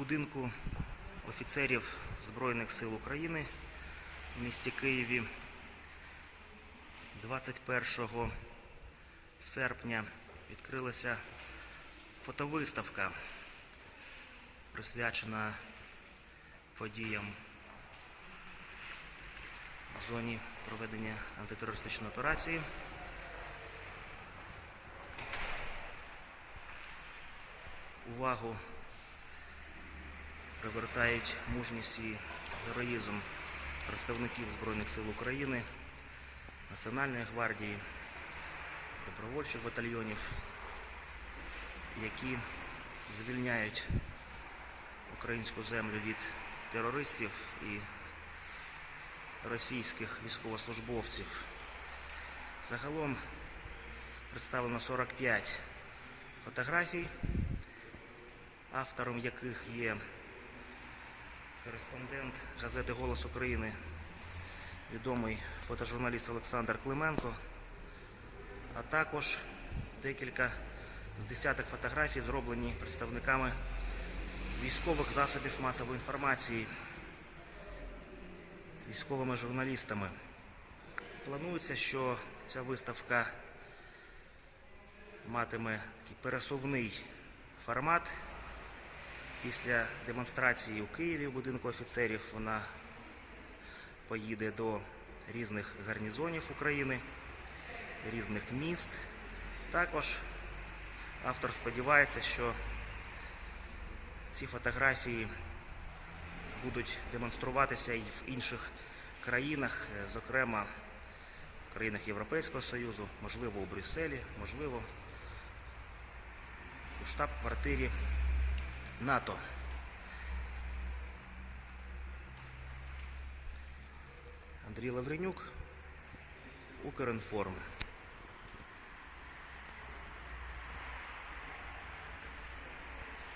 будинку офіцерів Збройних сил України в місті Києві 21 серпня відкрилася фотовиставка, присвячена подіям в зоні проведення антитерористичної операції. Увагу привертають мужність і героїзм представників Збройних сил України, Національної гвардії, добровольчих батальйонів, які звільняють українську землю від терористів і російських військовослужбовців. Загалом представлено 45 фотографій, автором яких є кореспондент газети Голос України, відомий фотожурналіст Олександр Клименко, а також декілька з десяток фотографій зроблені представниками військових засобів масової інформації, військовими журналістами. Планується, що ця виставка матиме такий пересувний формат. Після демонстрації у Києві в будинку офіцерів вона поїде до різних гарнізонів України, різних міст. Також автор сподівається, що ці фотографії будуть демонструватися і в інших країнах, зокрема в країнах Європейського Союзу, можливо, у Брюсселі, можливо, у штаб-квартирі НАТО. Андрій Лавренюк, Укрінформ.